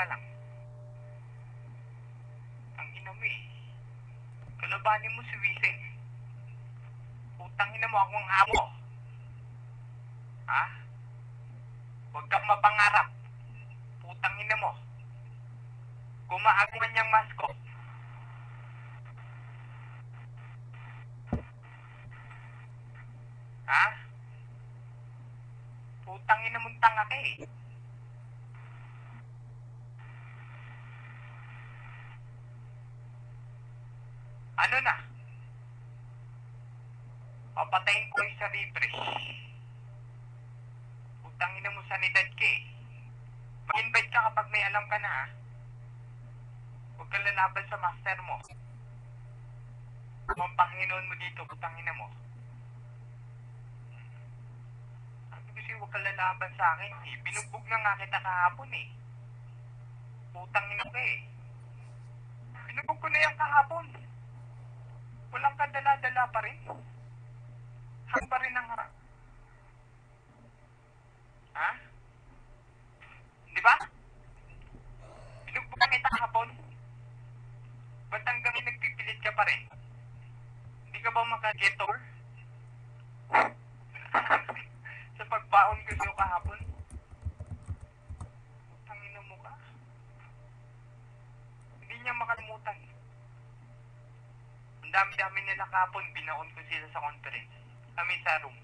ka lang. Ang ina mo eh. Kalabanin mo si Wisin. Utang ina mo akong amo. Ha? Huwag kang mapangarap. Putang ina mo. Kumaagawan niyang masko. Ha? Putang ina mong tanga ka eh. Ano na? Papatayin ko yung sa refresh. Putang ina mo sanidad ka eh. Mag-invite ka kapag may alam ka na ha. Huwag kang lalaban sa master mo. Kung ang Panginoon mo dito, putang ina mo. Sabi kasi huwag kang lalaban sa akin eh. Binugbog na nga kita kahapon eh. Putang ina ka eh. Binugbog ko na yan kahapon. Walang kadala-dala pa rin. Hang pa rin ang harap. Ha? Di ba? Binugbog na kita kahapon. Ba't hanggang nagpipilit ka pa rin? Hindi ka ba maka-get over? Sa pagbaon ko sa'yo kahapon? Tangina mo ka. Hindi niya makalimutan. Ang nila kahapon, binaon ko sila sa conference. Kami sa room.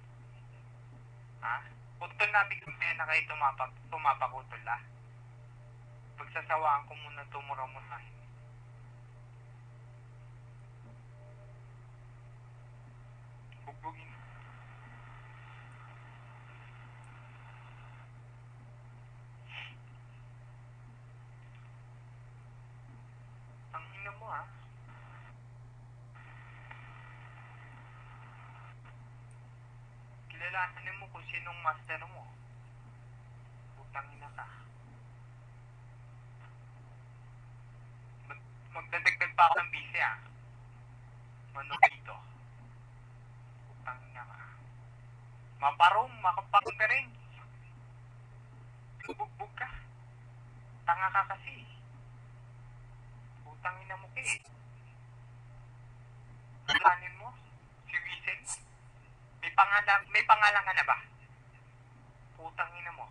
Ha? Utol na biglang na kayo tumapak, tumapakutol ah. Pagsasawaan ko muna tumura-murahin. Bugbugin. Ang ina mo ah. Kilalanin mo kung sinong master mo. Putang ina ka. Mag magdadagdag pa ako ng bise ah. Manok dito. Putang ina ka. Maparong, makaparong ka rin. Bubugbog ka. Tanga ka kasi. Putang ina mo ka eh. Planin mo? Si Vincent? May pangalan, may pangalan ka na ba? Putang ina mo.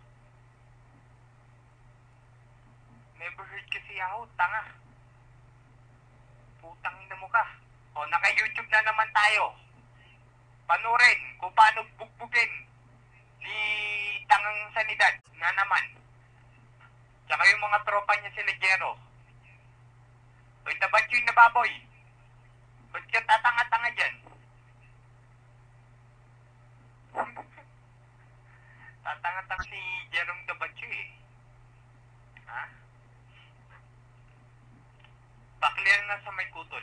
Never heard kasi ako, tanga. Putang ina mo ka. O, naka-YouTube na naman tayo. Panurin kung paano bugbugin si Tangang Sanidad na naman. Tsaka yung mga tropa niya si Legero. Uy, tabat yung nababoy. Ba't ka? Tatanga-tanga si Jerome Tabatyo eh. Ha? Pakler na sa may kutol.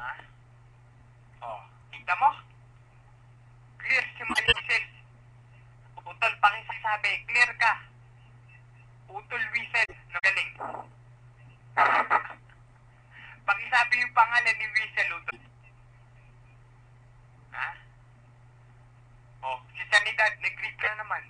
Ha? Oh, kita mo? Clear si Manisel. Utol, pakisasabi, clear ka. Utol Wiesel, nagaling. pakisabi yung pangalan ni Wiesel, Utol. Ha? Oh, si Sanidad, nag-read ka naman.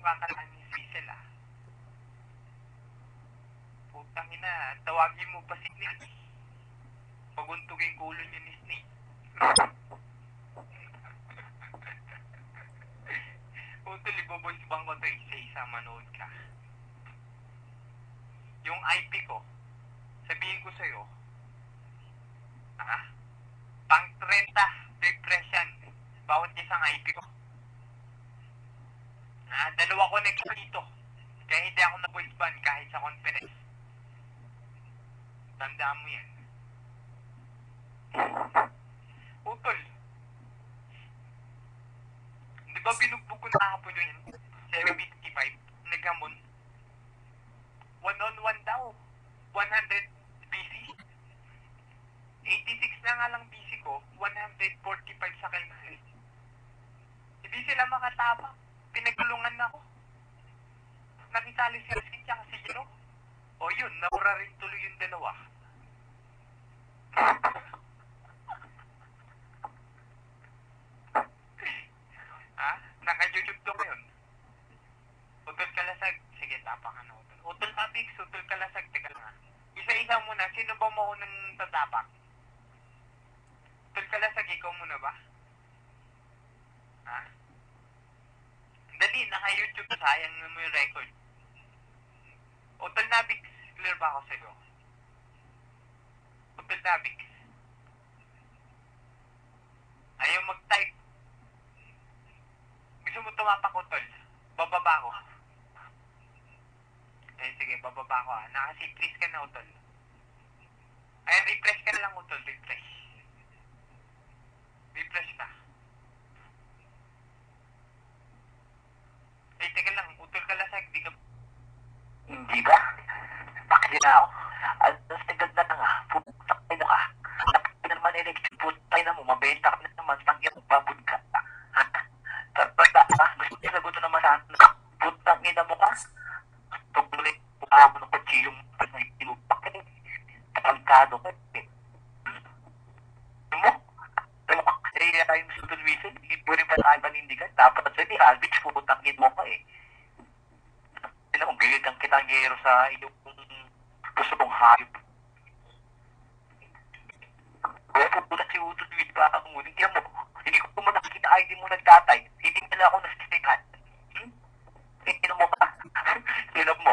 mukha ka naman ni Cecil ah. Putang ina, tawagin mo pa si Nick. Paguntugin kulo niyo ni Snake. Utol, iboboys bang ko to isa-isa manood ka. Yung IP ko, sabihin ko sa'yo, ah, pang 30 depression, bawat isang IP ko. Ah, dalawa connection dito. Kaya hindi ako na voice ban kahit sa conference. Tandaan mo yan. Utol. Di ba binugbog ko na kahapon yun? 755. Naghamon. One on one daw. 100 BC. 86 na nga lang BC ko. 145 sa kanya. Hindi sila makatama. Pinagulungan na ako. Nakisali si Rizky tsaka si Jero. O yun, naura rin tuloy yung dalawa. ha? Naka-YouTube to ngayon. Utol kalasag. Sige, tapak ka na utol. Utol Pabix, utol kalasag. Teka lang ha. Isa-isa muna. Sino ba maunang tatapak? Utol kalasag, ikaw muna ba? Ha? Dali, naka-YouTube. Sayang na mo yung record. Utol Nabix, clear ba ako sa'yo? Utol Nabix. Ayaw mag-type. Gusto mo tumapak utol? Bababa ko. Eh, sige, bababa ko ah. Naka-refresh ka na utol. Ay, refresh ka na lang utol, refresh. Refresh ka. Eh, teka lang, utol ka lasag, di ka Hindi ba? Bakit na ako? At sa ganda na nga, putak mo ka. Napagin na naman electric, putay na mo, mabenta ka na naman, tangyan mo, babud ka. Ha? Tapos na ka, gusto niya sagot na naman sa akin, putang ina mo ka. Tupulit, mukha mo ng kutsilyo mo, panay, tinupak ka eh. Kapagkado ka eh. Hmm? Ano mo? Ano mo kasi ay mo sa Wilson, hindi mo rin ba tayo panindigan? Dapat sa ni Alvich, putang ina mo ka eh. Sila kung gilid ang kitang yero sa iyong gusto mong hayop. Kaya pupunta si Uto Luis pa ako ngunit kaya mo, hindi ko mo nakikita ID mo nagtatay, hindi nila ako nasisikat. Hmm? Tingnan mo ba? Tingnan mo,